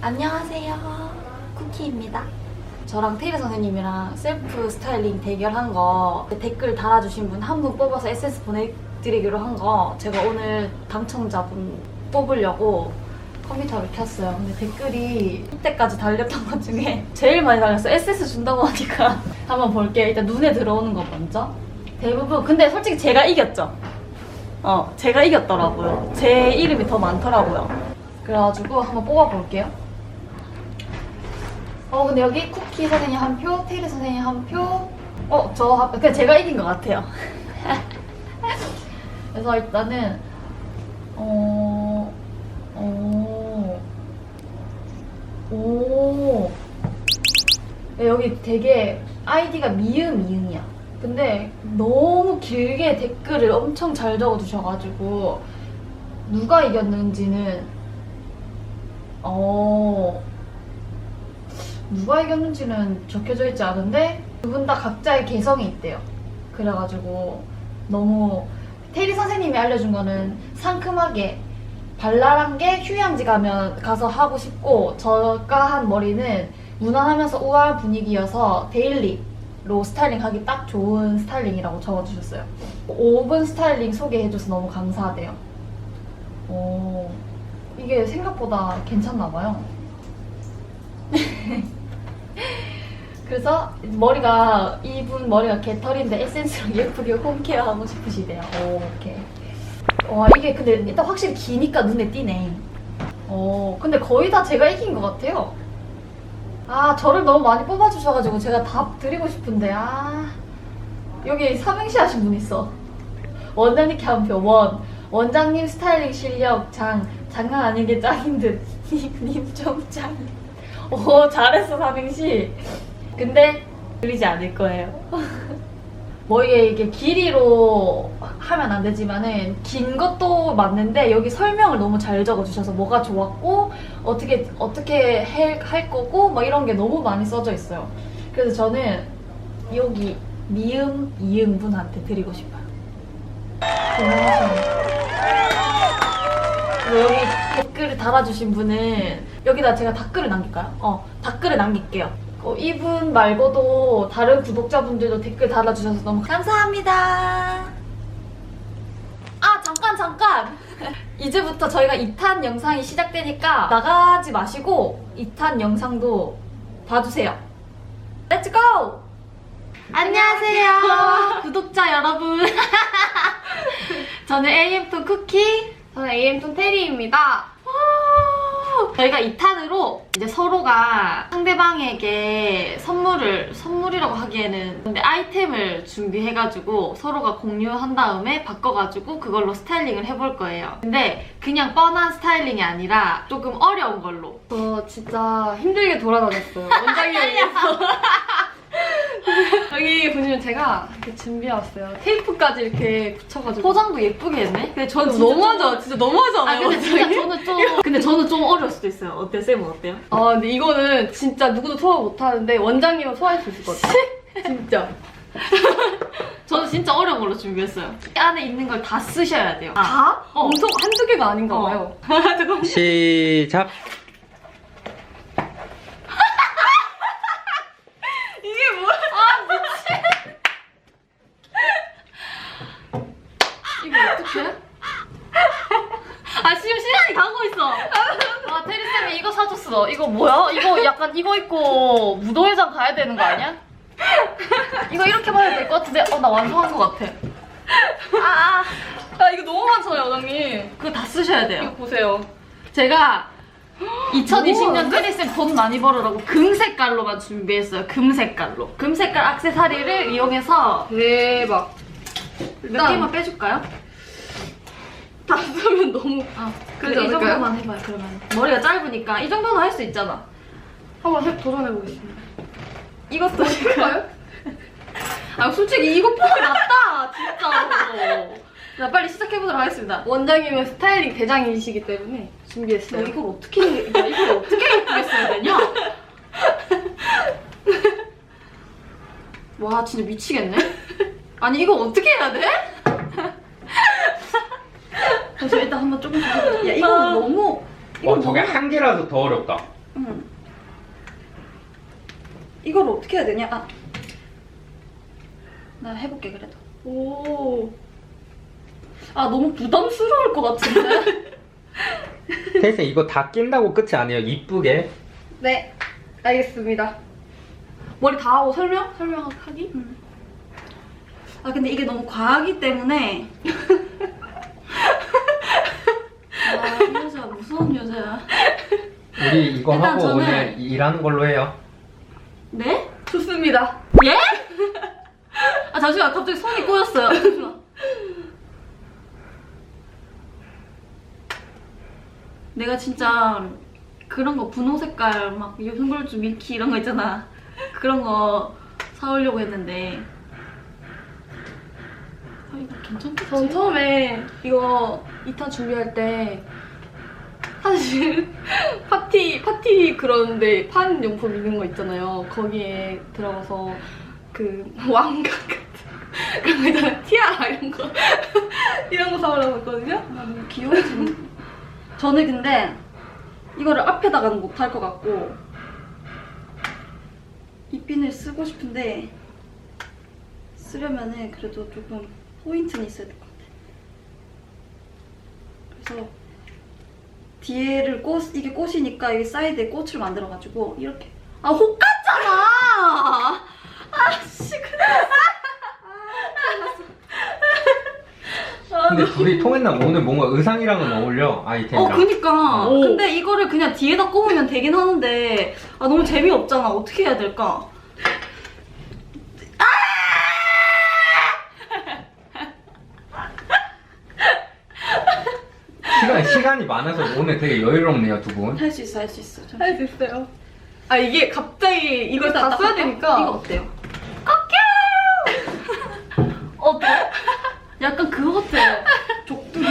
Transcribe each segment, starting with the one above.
안녕하세요. 쿠키입니다. 저랑 테일러 선생님이랑 셀프 스타일링 대결한 거 댓글 달아주신 분 한 분 뽑아서 SS 보내드리기로 한 거 제가 오늘 당첨자분 뽑으려고 컴퓨터를 켰어요. 근데 댓글이 이때까지 달렸던 것 중에 제일 많이 달렸어요. SS 준다고 하니까 한번 볼게요. 일단 눈에 들어오는 거 먼저. 대부분 근데 솔직히 제가 이겼죠. 어, 제가 이겼더라고요. 제 이름이 더 많더라고요. 그래가지고 한번 뽑아볼게요. 어, 근데 여기 쿠키 선생님 한 표, 테일리 선생님 한 표. 어, 저, 한- 그냥 제가 이긴 것 같아요. 그래서 일단은, 어, 어, 오. 네, 여기 되게 아이디가 미음 미음이야. 근데 너무 길게 댓글을 엄청 잘 적어주셔가지고 누가 이겼는지는 어 누가 이겼는지는 적혀져 있지 않은데 두 분 다 각자의 개성이 있대요. 그래가지고 너무 테리 선생님이 알려준 거는 상큼하게 발랄한 게 휴양지 가면 가서 하고 싶고 저가 한 머리는 무난하면서 우아한 분위기여서 데일리 로 스타일링 하기 딱 좋은 스타일링이라고 적어주셨어요. 5분 스타일링 소개해줘서 너무 감사하대요. 오, 이게 생각보다 괜찮나 봐요. 그래서 머리가 이분 머리가 개털인데 에센스로 예쁘게 홈케어 하고 싶으시대요. 오, 오케이. 와 이게 근데 일단 확실히 기니까 눈에 띄네. 어 근데 거의 다 제가 이긴 것 같아요. 아 저를 너무 많이 뽑아주셔가지고 제가 답 드리고 싶은데 아 여기 삼행시 하신 분 있어. 원장님께 한 표. 원 원장님 스타일링 실력 장 장난 아닌 게 짱인 듯. 님좀 짱. 오 잘했어 삼행시. 근데 들리지 않을 거예요. 뭐 이게, 이게 길이로 하면 안 되지만은 긴 것도 맞는데 여기 설명을 너무 잘 적어주셔서 뭐가 좋았고 어떻게 어떻게 해- 할 거고 뭐 이런 게 너무 많이 써져 있어요. 그래서 저는 여기 미음 이음 분한테 드리고 싶어요. 그리고 여기 댓글을 달아주신 분은 여기다 제가 댓글을 남길까요? 어 댓글을 남길게요. 어, 이분 말고도 다른 구독자분들도 댓글 달아주셔서 너무 감사합니다. 아 잠깐 잠깐 이제부터 저희가 2탄 영상이 시작되니까 나가지 마시고 2탄 영상도 봐주세요. 렛츠 고! 안녕하세요 구독자 여러분 저는 AM톤 쿠키 저는 AM톤 테리입니다. 저희가 2탄으로 이제 서로가 상대방에게 선물을 선물이라고 하기에는 근데 아이템을 준비해가지고 서로가 공유한 다음에 바꿔가지고 그걸로 스타일링을 해볼 거예요. 근데 그냥 뻔한 스타일링이 아니라 조금 어려운 걸로. 저 진짜 힘들게 돌아다녔어요. 원장님께서. 여기 보시면 제가 이렇게 준비해왔어요. 테이프까지 이렇게 붙여가지고. 포장도 예쁘게 했네. 근데 저는 진짜 너무하죠? 좀- 진짜 너무하지 아 않아요? 근데 진짜? 저는 좀 근데 저는 좀 어려울 수도 있어요. 어때요? 쌤은 어때요? 아 근데 이거는 진짜 누구도 소화 못하는데 원장님은 소화할 수 있을 것 같아요. 진짜. 저는 진짜 어려운 걸로 준비했어요. 이 안에 있는 걸 다 쓰셔야 돼요. 다? 어. 엄청 한두 개가 아닌가 어. 봐요. 시작. 이게 뭐야? 이거 어떡해? 아 지금 가고 있어. 아 테리 쌤이 이거 사줬어. 이거 뭐야? 이거 약간 이거 입고 무도회장 가야 되는 거 아니야? 이거 이렇게 봐야 될 것 같은데 어 나 완성한 것 같아. 아, 아 이거 너무 많잖아요, 원장님. 그거 다 쓰셔야 돼요. 이거 보세요. 제가 2020년 테니스 돈 많이 벌으라고 금 색깔로만 준비했어요. 금 색깔로. 금 색깔 액세서리를 이용해서 대박. 몇 개만 빼줄까요? 다 쓰면 너무 아, 그러지 그래, 이 않을까요? 정도만 해봐요, 그러면. 머리가 짧으니까 이 정도는 할 수 있잖아. 한번 해, 도전해보겠습니다. 이것도 할까요? 아, 솔직히 이거 뽑기 낫다, 진짜로. 자, 빨리 시작해보도록 하겠습니다. 원장님은 스타일링 대장이시기 때문에 준비했어요. 야, 이걸 어떻게, 야, 이걸 어떻게 예쁘게 써야 되냐? 와, 진짜 미치겠네? 아니, 이거 어떻게 해야 돼? 그래서 일단 한번 조금 야 이거 너무 이거 어, 저게 너무 한 개라서 더 어렵다. 응. 이걸 어떻게 해야 되냐? 아. 나 해볼게 그래도. 오. 아 너무 부담스러울 것 같은데. 테이스 이거 다 낀다고 끝이 아니에요. 이쁘게. 네. 알겠습니다. 머리 다 하고 설명? 설명하기? 아 근데 이게 너무 과하기 때문에. 아, 이 여자 무서운 여자야. 우리 이거 일단 하고 저는- 오늘 일하는 걸로 해요. 네? 좋습니다. 예? 아 잠시만 갑자기 손이 꼬였어요. 잠시만. 내가 진짜 그런 거 분홍 색깔 막 요승골주 밀키 이런 거 있잖아. 그런 거 사오려고 했는데 아 이거 괜찮겠지? 전 처음에 이거 2탄 준비할 때 사실 파티 파티 그런데 파는 용품 있는 거 있잖아요. 거기에 들어가서 그 왕각 같은 그런 거 있잖아요. 티아라 이런 거 이런 거 사오려고 했거든요. 나 너무 귀여워지는. 저는 근데 이거를 앞에다가는 못할 것 같고 이 핀을 쓰고 싶은데 쓰려면은 그래도 조금 포인트는 있어야 될 것 같아. 그래서 뒤에를 꽃 이게 꽃이니까 여기 사이드에 꽃을 만들어 가지고 이렇게 아혹 같잖아. 아씨 그래. 근데 둘이 통했나 봐. 오늘 뭔가 의상이랑은 어울려 어, 아이템이랑. 그니까. 오. 근데 이거를 그냥 뒤에다 꼽으면 되긴 하는데, 아, 너무 재미없잖아. 어떻게 해야 될까? 시간 시간이 많아서 오늘 되게 여유롭네요 두 분. 할 수 있어, 할 수 있어. 잠시- 할수 있어요. 아 이게 갑자기 이걸 다딱 써야? 되니까 이거 어때요? 어때? 약간 그거 같아. 족두리?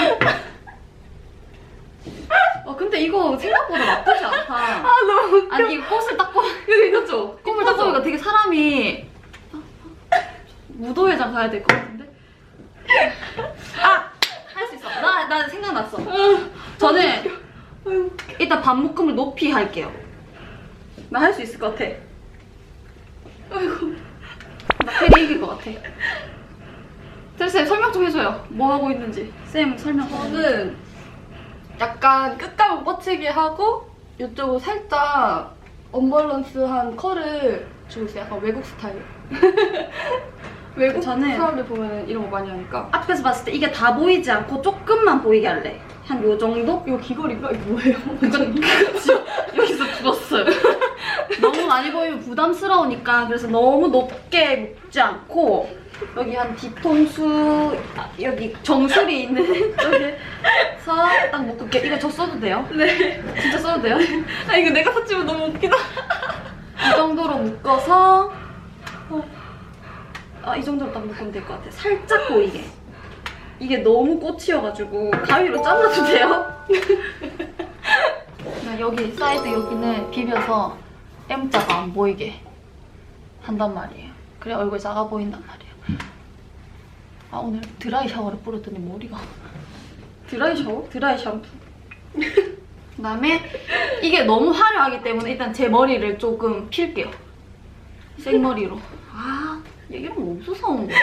어, 근데 이거 생각보다 나쁘지 않다. 아 너무 웃겨. 아니, 이거 꽃을 딱 꼽, 이거 괜찮죠? 꽃을 딱 꼽으니까 되게 사람이 무도회장 가야 될 것 같은데? 아! 할 수 있어. 나, 나 생각났어. 저는 일단 반묶음을 높이 할게요. 나 할 수 있을 것 같아. 아이고. 나 페리 이길 것 같아. 쌤 설명 좀 해줘요. 뭐 하고 있는지. 쌤 설명. 저는 약간 끝감을 뻗치게 하고 이쪽으로 살짝 언밸런스한 컬을 주고 있어요. 약간 외국 스타일. 외국 저는- 사람들 보면 이런 거 많이 하니까. 앞에서 봤을 때 이게 다 보이지 않고 조금만 보이게 할래. 한 요 정도? 이거 귀걸이가 이거 뭐예요? 이건 여기서 죽었어요. 너무 많이 보이면 부담스러우니까 그래서 너무 높게 묶지 않고 여기 한 뒤통수 아, 여기 정수리 있는 쪽에서 딱 묶을게. 이거 저 써도 돼요? 네. 진짜 써도 돼요? 아 이거 내가 샀지만 너무 웃기다. 이 정도로 묶어서 어, 아, 이 정도로 딱 묶으면 될 것 같아. 살짝 보이게. 이게 너무 꽃이어가지고 가위로 잘라도 돼요? 나 여기 사이드 여기는 비벼서 M자가 안 보이게 한단 말이에요. 그래 얼굴 작아 보인단 말이에요. 아 오늘 드라이 샤워를 뿌렸더니 머리가 드라이 샤워? 드라이 샴푸. 그다음에 이게 너무 화려하기 때문에 일단 제 머리를 조금 필게요. 생머리로. 아, 이게 뭐 무서운 거야?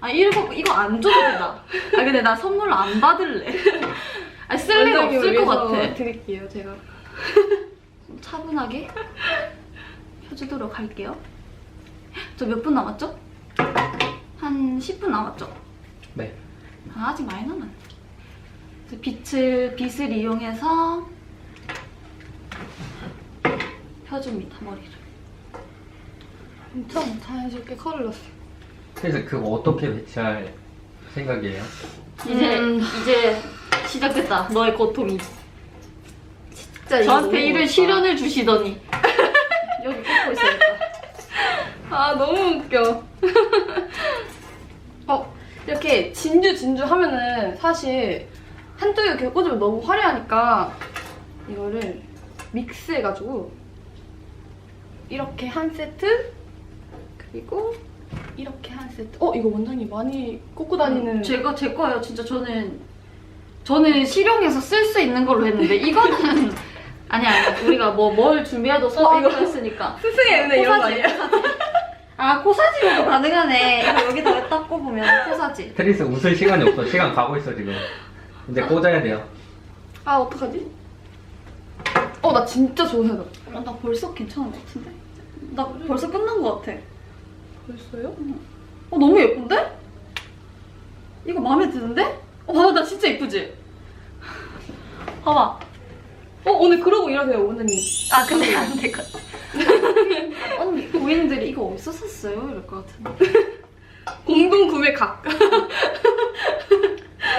아, 이거, 이거 안 줘도 된다. 아, 근데 나 선물 안 받을래. 아, 쓸 리가 원장님을 없을 것 같아. 드릴게요 제가. 차분하게 펴주도록 할게요. 저 몇 분 남았죠? 한 10분 남았죠? 네. 아, 아직 많이 남았네. 빛을, 빛을 이용해서 펴줍니다, 머리를. 엄청 자연스럽게 컬을 넣었어요. 그래서 그거 어떻게 배치할 생각이에요? 이제 음. 이제 시작됐다. 너의 고통이. 진짜 저한테 이런 시련을 주시더니 여기 꽂고 있어야겠다. 아 너무 웃겨. 어 이렇게 진주 진주 하면은 사실 한쪽에 이렇게 꽂으면 너무 화려하니까 이거를 믹스해가지고 이렇게 한 세트 그리고 이렇게 한 세트. 어 이거 원장님 많이 꽂고 다니는. 제가 제 거예요. 진짜 저는 저는 실용해서 쓸 수 있는 걸로 했는데 이거는 아니 아니 우리가 뭐 뭘 준비해도 소화기로 이거- 했으니까 스승의 은혜 이런 거 코사지, 아니에요? 아 코사지로도 가능하네 이거 여기다가 딱 꼽으면 코사지 테리스 웃을 시간이 없어. 시간 가고 있어 지금. 이제 꽂아야 돼요. 아 어떡하지? 어 나 진짜 좋은 생각. 어, 나 벌써 괜찮은 것 같은데? 나 벌써 끝난 것 같아 벌써요? 어 너무 예쁜데? 이거 마음에 드는데? 어 봐봐 나 진짜 예쁘지? 봐봐 어 오늘 그러고 일하세요 원장님. 아 근데 안 될 것 같아 언니 고객님들이 이거 어디서 샀어요? 이럴 것 같은데 공동 구매 각.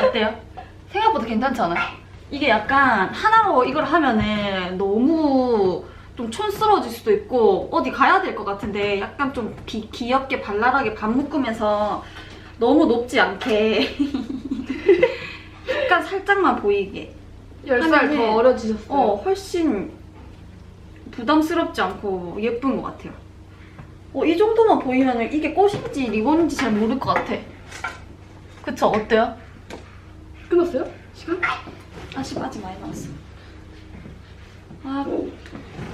어때요? 생각보다 괜찮지 않아요? 이게 약간 하나로 이걸 하면은 너무 좀 촌스러워질 수도 있고 어디 가야 될 것 같은데 약간 좀 기, 귀엽게 발랄하게 밥 묶으면서 너무 높지 않게 약간 살짝만 보이게 10살 하면은- 더 어려지셨어요. 어 훨씬 부담스럽지 않고 예쁜 것 같아요 어, 이 정도만 보이면 이게 꽃인지 리본인지 잘 모를 것 같아 그쵸? 어때요? 끝났어요? 시간? 아직 아직 많이 남았어. 아,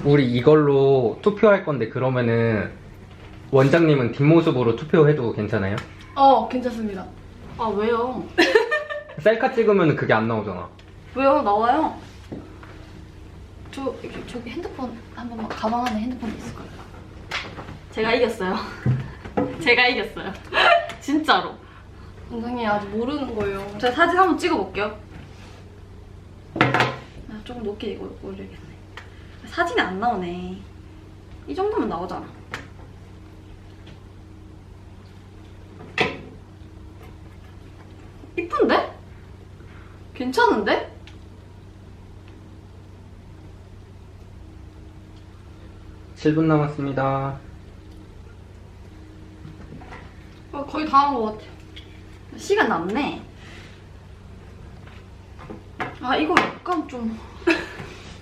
우리 이걸로 투표할 건데 그러면은 원장님은 뒷모습으로 투표해도 괜찮아요? 어 괜찮습니다. 아 왜요? 셀카 찍으면 그게 안 나오잖아. 왜요? 나와요. 저 저기 핸드폰 한 번만 가방 안에 핸드폰 있을 거예요. 제가 이겼어요. 제가 이겼어요. 진짜로. 원장님 아직 모르는 거예요. 제가 사진 한번 찍어볼게요. 아, 조금 높게 이거 올려야겠네. 사진이 안 나오네. 이 정도면 나오잖아. 이쁜데? 괜찮은데? 칠 분 남았습니다. 아, 거의 다 한 것 같아요. 시간 남네. 아, 이거 약간 좀.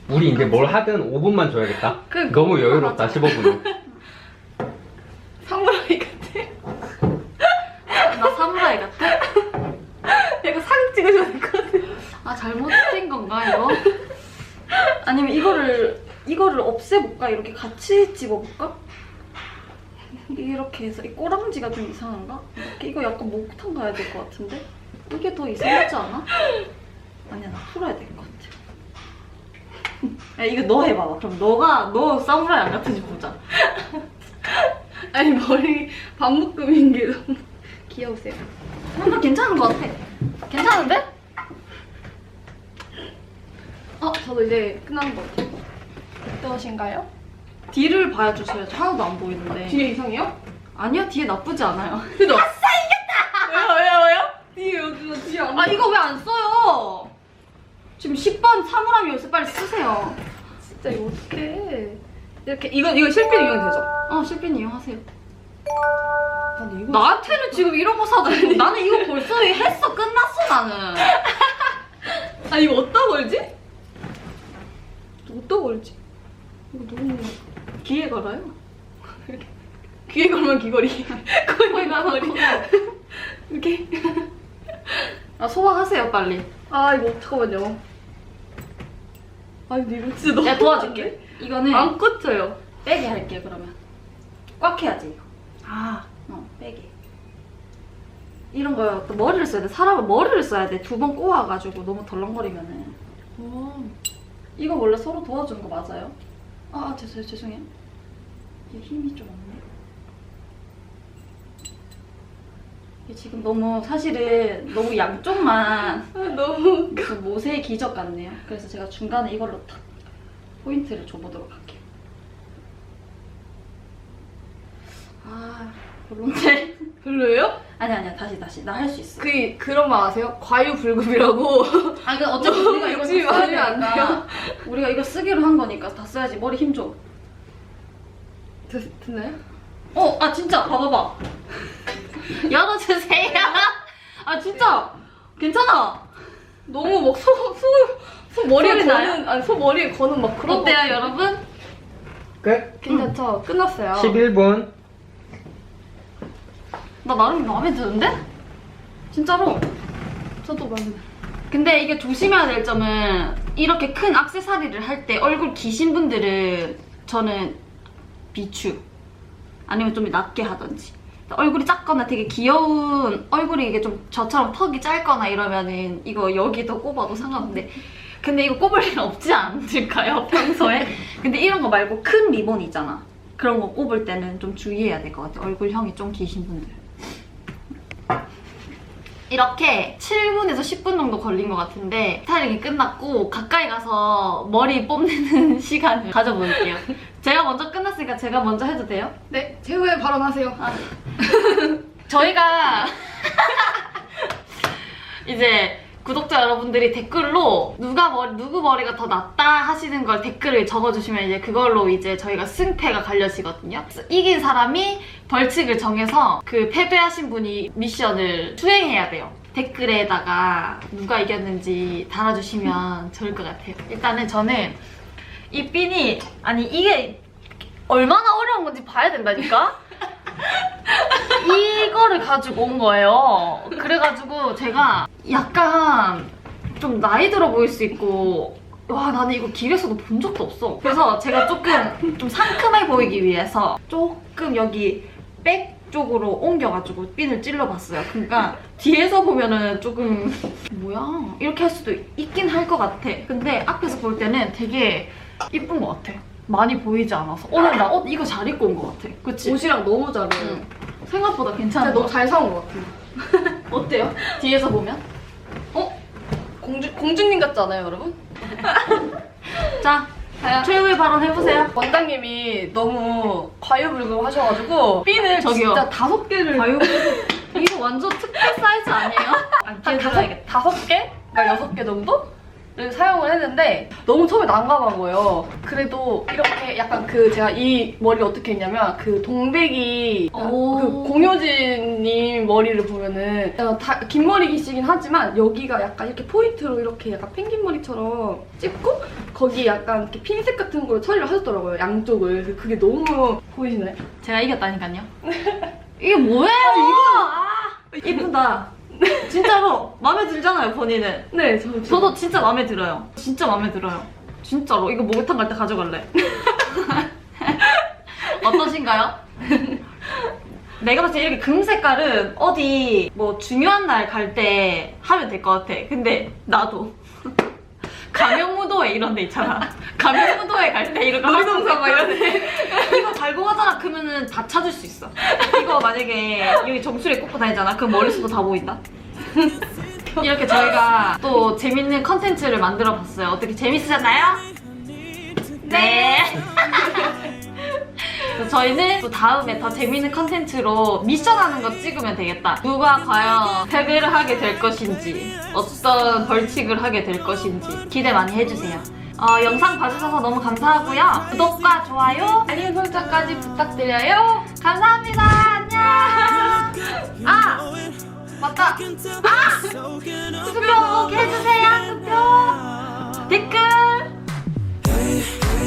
우리 이제 뭘 하든 5분만 줘야겠다. 그- 너무 여유롭다 15분은. 사무라이 같아. 나 사무라이 같아? 약간 상 찍으셔야 될 것 같아요. 아 잘못된 건가 이거? 아니면 이거를 이거를 없애볼까? 이렇게 같이 집어볼까? 이렇게 해서 이 꼬랑지가 좀 이상한가? 이렇게 이거 약간 목탕 가야 될 것 같은데? 이게 더 이상하지 않아? 아니야 나 풀어야 될것 같아. 야 이거 너 해봐봐. 그럼 너가 너 사무라이 안 같은지 보자. 아니 머리 반묶음인 게 너무 귀여우세요. 뭔가 괜찮은 것 같아. 괜찮은데? 어 저도 이제 끝난 것 같아요. 어떠신가요? 뒤를 봐야 주셔야죠. 하나도 안 보이는데. 뒤에 이상해요? 아니요 뒤에 나쁘지 않아요. 그죠? 아싸 이겼다! 왜요 왜요 왜요? 뒤에 뒤에 안 아 이거 왜 안 써요? 지금 10번 사물함 열쇠 빨리 쓰세요. 진짜 이거 어떡해. 이렇게 이거 이거 실핀 이용 되죠? 어 실핀 이용하세요. 아 이거 나한테는 지금 이런 거 사줘. 나는 이거 벌써 했어 끝났어 나는. 아 이거 어디다 걸지? 어디다 걸지? 이거 너무 귀에 걸어요. 귀에 걸면 귀걸이 거기 가거리 이렇게 아 소화하세요 빨리. 아 이거 잠깐만요 아 근데 이거 진짜 너무 내가 도와줄게. 이거는 안 꽂혀요 빼게 할게 그러면. 꽉 해야지 이거. 아 어 빼게. 이런 거또 머리를 써야 돼. 사람은 머리를 써야 돼. 두 번 꼬아가지고 너무 덜렁거리면은. 어. 이거 원래 서로 도와주는 거 맞아요? 아, 아 죄송, 죄송해요. 이게 힘이 좀 없네. 이게 지금 너무 사실은 너무 양쪽만 아, 너무 무슨 모세의 기적 같네요. 그래서 제가 중간에 이걸로 탁 포인트를 줘보도록 할게요. 아, 별론데? 별로예요? 아니 아니야 다시 다시 나 할 수 있어. 그 그런 말 아세요? 과유불급이라고 아, 그 어차피 우리가 이거 욕심이 써야 많으면 안 되니까 우리가 이거 쓰기로 한 거니까 다 써야지. 머리 힘 줘. 됐, 됐나요? 어, 아 진짜 봐봐봐. 열어주세요. 아 진짜 괜찮아. 너무 막소소 머리에 소리 나요? 거는 아니 소 머리에 거는 막 그런 어때요, 거 여러분? 끝. 괜찮죠? 끝났어요 11분. 나 나름 마음에 드는데? 진짜로 저도 마음에 근데 이게 조심해야 될 점은 이렇게 큰 액세서리를 할 때 얼굴 기신 분들은 저는 비추 아니면 좀 낮게 하던지. 얼굴이 작거나 되게 귀여운 얼굴이 이게 좀 저처럼 턱이 짧거나 이러면은 이거 여기도 꼽아도 상관없는데. 근데 이거 꼽을 일 없지 않을까요? 평소에? 근데 이런 거 말고 큰 리본 있잖아. 그런 거 꼽을 때는 좀 주의해야 될 것 같아요 얼굴형이 좀 기신 분들. 이렇게 7분에서 10분 정도 걸린 것 같은데 스타일링이 끝났고 가까이 가서 머리 뽐내는 시간을 가져볼게요. 제가 먼저 끝났으니까 제가 먼저 해도 돼요? 네, 최후의 발언하세요. 저희가 이제 구독자 여러분들이 댓글로 누가 머리, 누구 머리가 더 낫다 하시는 걸 댓글을 적어주시면 이제 그걸로 이제 저희가 승패가 갈려지거든요. 이긴 사람이 벌칙을 정해서 그 패배하신 분이 미션을 수행해야 돼요. 댓글에다가 누가 이겼는지 달아주시면 좋을 것 같아요. 일단은 저는 이 핀이 아니 이게 얼마나 어려운 건지 봐야 된다니까? 이거를 가지고 온 거예요. 그래가지고 제가 약간 좀 나이 들어 보일 수 있고 와 나는 이거 길에서도 본 적도 없어. 그래서 제가 조금 좀 상큼해 보이기 위해서 조금 여기 백 쪽으로 옮겨가지고 핀을 찔러봤어요. 그러니까 뒤에서 보면은 조금 뭐야 이렇게 할 수도 있긴 할 것 같아. 근데 앞에서 볼 때는 되게 이쁜 것 같아. 많이 보이지 않아서 오늘 나 옷 이거 잘 입고 온 것 같아. 그치? 옷이랑 너무 잘 어울려요. 응. 생각보다 진짜 괜찮은 것 너무 잘 사온 것 같아요. 어때요? 뒤에서 보면? 공주, 공주님 같지 않아요, 여러분? 자, 최후의 발언 해보세요. 원장님이 너무 과유불급 하셔가지고 핀을 저기요. 진짜 다섯 개를 아유, 이거 완전 특별 사이즈 아니에요? 안 한. 다섯, 다섯 개? 그러니까 여섯 개 정도? 를 사용을 했는데 너무 처음에 난감한 거예요. 그래도 이렇게 약간 그 제가 이 머리를 어떻게 했냐면 그 동백이 오. 그 공효진님 머리를 보면은 어, 다, 긴 머리이시긴 하지만 여기가 약간 이렇게 포인트로 이렇게 약간 펭귄 머리처럼 찍고 거기 약간 이렇게 핀셋 같은 걸로 처리를 하셨더라고요 양쪽을. 그래서 그게 너무 보이시나요? 제가 이겼다니까요. 이게 뭐예요? 아, 이쁘다. 진짜로 마음에 들잖아요, 본인은. 네, 저 저도 진짜 마음에 들어요. 진짜 마음에 들어요. 진짜로 이거 목욕탕 갈 때 가져갈래. 어떠신가요? 내가 봤을 때 이렇게 금 색깔은 어디 뭐 중요한 날 갈 때 하면 될 것 같아. 근데 나도 가명무도회 이런 데 있잖아. 가명무도회 갈 때 이런 거 놀이동산 막 이런 데 이거 달고 가잖아. 그러면은 다 찾을 수 있어. 이거 만약에 여기 정수리에 꽂고 다니잖아. 그럼 머릿수도 다 보인다. 이렇게 저희가 또 재밌는 컨텐츠를 만들어 봤어요. 어떻게 재밌으셨나요? 네. 그래서 저희는 또 다음에 더 재밌는 컨텐츠로 미션하는 거 찍으면 되겠다. 누가 과연 패배를 하게 될 것인지, 어떤 벌칙을 하게 될 것인지 기대 많이 해주세요. 어, 영상 봐주셔서 너무 감사하고요. 구독과 좋아요, 알림 설정까지 부탁드려요. 감사합니다. 안녕. 아 맞다. 아 투표 꼭 해주세요. 투표 댓글.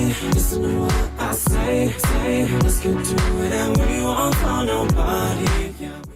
Listen to what I say, say, let's get to it and we won't call nobody.